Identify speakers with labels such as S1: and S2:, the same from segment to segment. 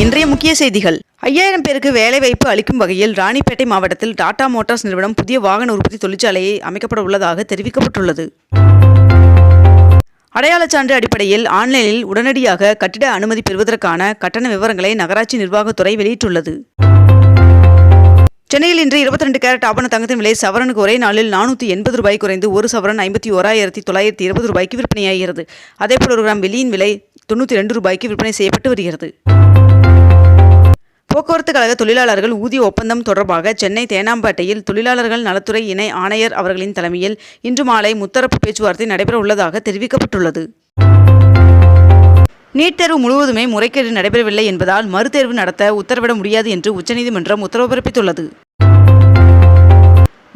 S1: இன்றைய முக்கிய செய்திகள். ஐயாயிரம் பேருக்கு வேலைவாய்ப்பு அளிக்கும் வகையில் ராணிப்பேட்டை மாவட்டத்தில் டாடா மோட்டார்ஸ் நிறுவனம் புதிய வாகன உற்பத்தி தொழிற்சாலையை அமைக்கப்பட உள்ளதாக தெரிவிக்கப்பட்டுள்ளது. அடையாளச் சான்று அடிப்படையில் ஆன்லைனில் உடனடியாக கட்டிட அனுமதி பெறுவதற்கான கட்டண விவரங்களை நகராட்சி நிர்வாகத்துறை வெளியிட்டுள்ளது. சென்னையில் இன்று 22 கேரட் ஆபண தங்கத்தின் விலை சவரனுக்கு ஒரே நாளில் நானூற்றி எண்பது ரூபாய் குறைந்து ஒரு சவரன் ஐம்பத்தி ஓராயிரத்தி தொள்ளாயிரத்தி இருபது ரூபாய்க்கு விற்பனையாகிறது. அதேபோல் ஒரு கிராம் வெளியின் விலை தொண்ணூற்றி ரெண்டு ரூபாய்க்கு விற்பனை செய்யப்பட்டு வருகிறது. போக்குவரத்து கழக தொழிலாளர்கள் ஊதிய ஒப்பந்தம் தொடர்பாக சென்னை தேனாம்பேட்டையில் தொழிலாளர்கள் நலத்துறை இணை ஆணையர் அவர்களின் தலைமையில் இன்று மாலை முத்தரப்பு பேச்சுவார்த்தை நடைபெற உள்ளதாக தெரிவிக்கப்பட்டுள்ளது. நீட் தேர்வு முழுவதுமே முறைகேடு நடைபெறவில்லை என்பதால் மறுதேர்வு நடத்த உத்தரவிட முடியாது என்று உச்சநீதிமன்றம் உத்தரவு பிறப்பித்துள்ளது.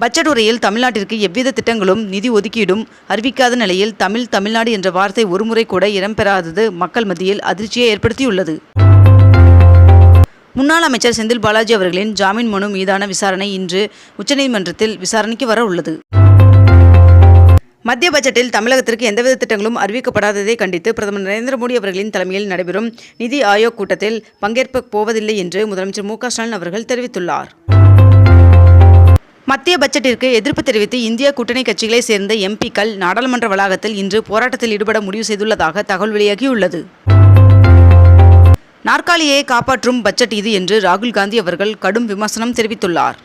S1: பட்ஜெட் உரையில் தமிழ்நாட்டிற்கு எவ்வித திட்டங்களும் நிதி ஒதுக்கீடும் அறிவிக்காத நிலையில் தமிழ் தமிழ்நாடு என்ற வார்த்தை ஒருமுறை கூட இடம்பெறாதது மக்கள் மத்தியில் அதிர்ச்சியை ஏற்படுத்தியுள்ளது. முன்னாள் அமைச்சர் செந்தில் பாலாஜி அவர்களின் ஜாமீன் மனு மீதான விசாரணை இன்று உச்சநீதிமன்றத்தில் விசாரணைக்கு வர உள்ளது. மத்திய பட்ஜெட்டில் தமிழகத்திற்கு எந்தவித திட்டங்களும் அறிவிக்கப்படாததை கண்டித்து பிரதமர் நரேந்திர மோடி அவர்களின் தலைமையில் நடைபெறும் நிதி ஆயோக் கூட்டத்தில் பங்கேற்க போவதில்லை என்று முதலமைச்சர் மு ஸ்டாலின் அவர்கள் தெரிவித்துள்ளார். மத்திய பட்ஜெட்டிற்கு எதிர்ப்பு தெரிவித்து இந்திய கூட்டணி கட்சிகளைச் சேர்ந்த எம்பிக்கள் நாடாளுமன்ற வளாகத்தில் இன்று போராட்டத்தில் ஈடுபட முடிவு செய்துள்ளதாக தகவல் வெளியாகியுள்ளது. நாற்காலியை காப்பாற்றும் பட்ஜெட் இது என்று ராகுல் காந்தி அவர்கள் கடும் விமர்சனம் தெரிவித்துள்ளார்.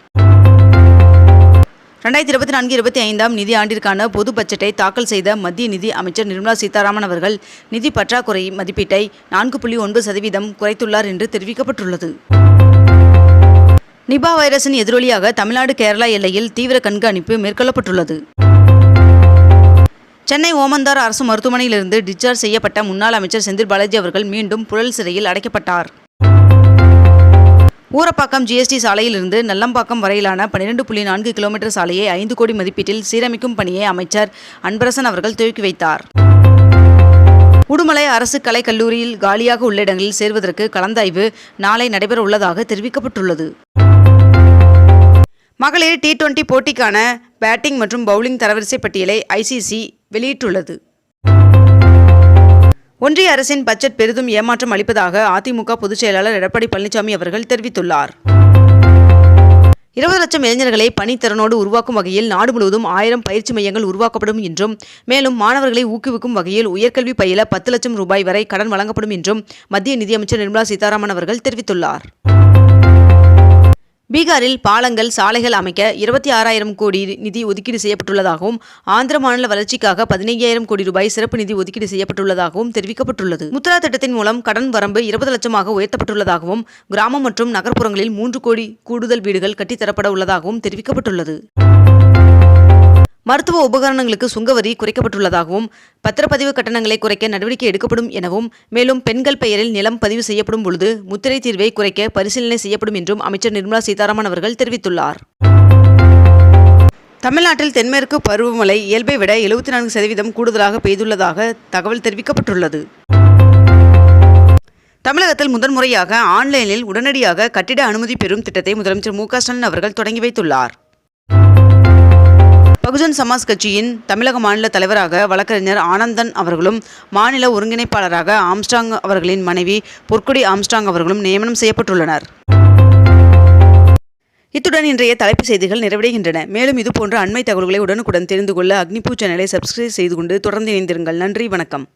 S1: ரெண்டாயிரத்தி இருபத்தி நான்கு இருபத்தி ஐந்தாம் நிதி ஆண்டிற்கான பொது பட்ஜெட்டை தாக்கல் செய்த மத்திய நிதி அமைச்சர் நிர்மலா சீதாராமன் அவர்கள் நிதி பற்றாக்குறை மதிப்பீட்டை நான்கு புள்ளி ஒன்பது சதவீதம் குறைத்துள்ளார் என்று தெரிவிக்கப்பட்டுள்ளது. நிபா வைரஸின் எதிரொலியாக தமிழ்நாடு கேரளா எல்லையில் தீவிர கண்காணிப்பு மேற்கொள்ளப்பட்டுள்ளது. சென்னை ஓமந்தார் அரசு மருத்துவமனையிலிருந்து டிஸ்சார்ஜ் செய்யப்பட்ட முன்னாள் அமைச்சர் செந்தில் பாலாஜி அவர்கள் மீண்டும் புழல் சிறையில் அடைக்கப்பட்டார். ஊரப்பாக்கம் ஜிஎஸ்டி சாலையிலிருந்து நல்லம்பாக்கம் வரையிலான பன்னிரண்டு புள்ளி நான்கு கிலோமீட்டர் சாலையை ஐந்து கோடி மதிப்பீட்டில் சீரமைக்கும் பணியை அமைச்சர் அன்பரசன் அவர்கள் துவக்கி வைத்தார். உடுமலை அரசு கலைக்கல்லூரியில் காலியாக உள்ள இடங்களில் சேர்வதற்கு கலந்தாய்வு நாளை நடைபெற உள்ளதாக தெரிவிக்கப்பட்டுள்ளது. மகளிர் டி டுவெண்டி போட்டிக்கான பேட்டிங் மற்றும் பவுலிங் தரவரிசை பட்டியலை ஐசிசி வெளியிட்டுள்ளது. ஒன்றிய அரசின் பட்ஜெட் பெரிதும் ஏமாற்றம் அளிப்பதாக அதிமுக பொதுச் செயலாளர் எடப்பாடி பழனிசாமி அவர்கள் தெரிவித்துள்ளார். இருபது லட்சம் இளைஞர்களை பணித்திறனோடு உருவாக்கும் வகையில் நாடு முழுவதும் ஆயிரம் பயிற்சி மையங்கள் உருவாக்கப்படும் என்றும் மேலும் மாணவர்களை ஊக்குவிக்கும் வகையில் உயர்கல்வி பயில பத்து லட்சம் ரூபாய் வரை கடன் வழங்கப்படும் என்றும் மத்திய நிதியமைச்சர் நிர்மலா சீதாராமன் அவர்கள் தெரிவித்துள்ளார். பீகாரில் பாலங்கள் சாலைகள் அமைக்க இருபத்தி ஆறாயிரம் கோடி நிதி ஒதுக்கீடு செய்யப்பட்டுள்ளதாகவும் ஆந்திர மாநில வளர்ச்சிக்காக பதினையாயிரம் கோடி ரூபாய் சிறப்பு நிதி ஒதுக்கீடு செய்யப்பட்டுள்ளதாகவும் தெரிவிக்கப்பட்டுள்ளது. முத்ரா திட்டத்தின் மூலம் கடன் வரம்பு இருபது லட்சமாக உயர்த்தப்பட்டுள்ளதாகவும் கிராமம் மற்றும் நகர்ப்புறங்களில் மூன்று கோடி கூடுதல் வீடுகள் கட்டித்தரப்பட உள்ளதாகவும் தெரிவிக்கப்பட்டுள்ளது. மருத்துவ உபகரணங்களுக்கு சுங்கவரி குறைக்கப்பட்டுள்ளதாகவும் பத்திரப்பதிவு கட்டணங்களை குறைக்க நடவடிக்கை எடுக்கப்படும் எனவும் மேலும் பெண்கள் பெயரில் நிலம் பதிவு செய்யப்படும் பொழுது முத்திரை தீர்வை குறைக்க பரிசீலனை செய்யப்படும் என்றும் அமைச்சர் நிர்மலா சீதாராமன் அவர்கள் தெரிவித்துள்ளார். தமிழ்நாட்டில் தென்மேற்கு பருவமழை இயல்பை விட எழுபத்தி நான்கு சதவீதம் கூடுதலாக பெய்துள்ளதாக தகவல் தெரிவிக்கப்பட்டுள்ளது. தமிழகத்தில் முதன்முறையாக ஆன்லைனில் உடனடியாக கட்டிட அனுமதி பெறும் திட்டத்தை முதலமைச்சர் மு க ஸ்டாலின் அவர்கள் தொடங்கி வைத்துள்ளார். பகுஜன் சமாஜ் கட்சியின் தமிழக மாநில தலைவராக வழக்கறிஞர் ஆனந்தன் அவர்களும் மாநில ஒருங்கிணைப்பாளராக ஆம்ஸ்டாங் அவர்களின் மனைவி பொற்குடி ஆம்ஸ்டாங் அவர்களும் நியமனம் செய்யப்பட்டுள்ளனர். இத்துடன் இன்றைய தலைப்பு செய்திகள் நிறைவடைகின்றன. மேலும் இதுபோன்ற அண்மை தகவல்களை உடனுக்குடன் தெரிந்து கொள்ள அக்னிபூ சேனலை சப்ஸ்கிரைப் செய்து கொண்டு தொடர்ந்து இணைந்திருங்கள். நன்றி வணக்கம்.